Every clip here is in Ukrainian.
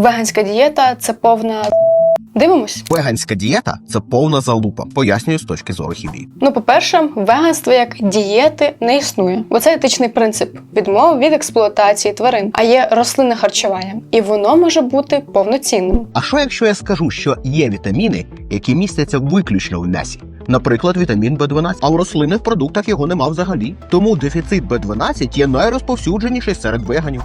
Веганська дієта це повна. Дивимось. Веганська дієта це повна залупа, пояснюю з точки зору хімії. Ну, по-перше, веганство як дієти не існує, бо це етичний принцип відмови від експлуатації тварин, а є рослинне харчування, і воно може бути повноцінним. А що якщо я скажу, що є вітаміни, які містяться виключно в м'ясі? Наприклад, вітамін В12, а в рослинних продуктах його нема взагалі. Тому дефіцит В12 є найрозповсюдженіший серед веганів.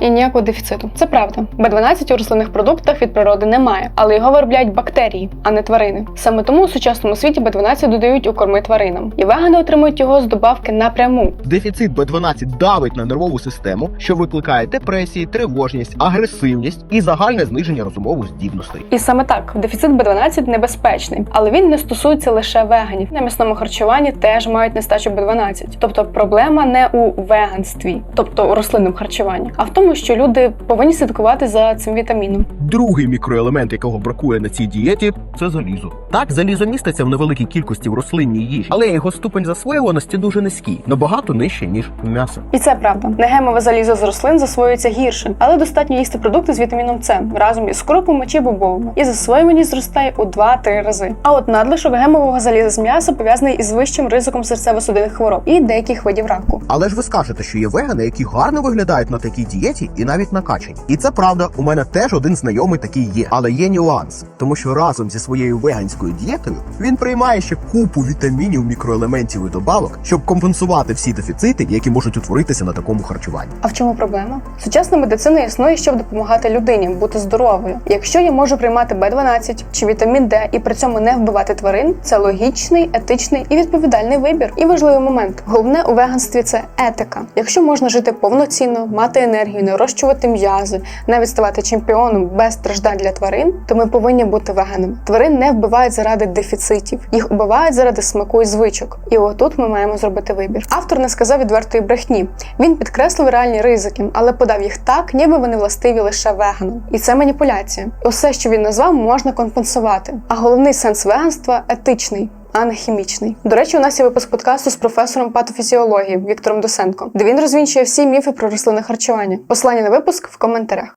І ніякого дефіциту. Це правда. Б12 у рослинних продуктах від природи немає, але його виробляють бактерії, а не тварини. Саме тому у сучасному світі Б12 додають у корми тваринам, і вегани отримують його з добавки напряму. Дефіцит В12 давить на нервову систему, що викликає депресії, тривожність, агресивність і загальне зниження розумових здібностей. І саме так, дефіцит Б12 небезпечний, але він не стосується лише веганів. На м'ясному харчуванні теж мають нестачу Б12. Тобто проблема не у веганстві, тобто у рослинному харчуванні, а в тому, що люди повинні слідкувати за цим вітаміном. Другий мікроелемент, якого бракує на цій дієті, це залізо. Так, залізо міститься в невеликій кількості в рослинній їжі, але його ступень засвоюваності дуже низький, набагато нижче ніж м'ясо. І це правда. Негемове залізо з рослин засвоюється гірше, але достатньо їсти продукти з вітаміном С разом із кропами чи бобовими, і засвоюваність зростає у 2-3 рази. А от надлишок гемового заліза з м'яса пов'язаний із вищим ризиком серцево-судинних хвороб і деяких видів раку. Але ж ви скажете, що є вегани, які гарно виглядають на такій дієті і навіть накачані. І це правда, у мене теж один знайомий такий є. Але є нюанс, тому що разом зі своєю веганською дієтою він приймає ще купу вітамінів, мікроелементів і добавок, щоб компенсувати всі дефіцити, які можуть утворитися на такому харчуванні. А в чому проблема? Сучасна медицина існує, щоб допомагати людині бути здоровою. Якщо я можу приймати Б12 чи вітамін Д і при цьому не вбивати тварин, це логічний, етичний і відповідальний вибір. І важливий момент: головне у веганстві це етика. Якщо можна жити повноцінно, мати енергію, не розчувати м'язи, навіть ставати чемпіоном без страждань для тварин, то ми повинні бути веганами. Тварин не вбивають заради дефіцитів, їх убивають заради смаку і звичок. І отут ми маємо зробити вибір. Автор не сказав відвертої брехні. Він підкреслив реальні ризики, але подав їх так, ніби вони властиві лише веганам. І це маніпуляція. Усе, що він назвав, можна компенсувати. А головний сенс веганства етичний. А не хімічний. До речі, у нас є випуск подкасту з професором патофізіології Віктором Досенко, де він розвінчує всі міфи про рослинне харчування. Посилання на випуск в коментарях.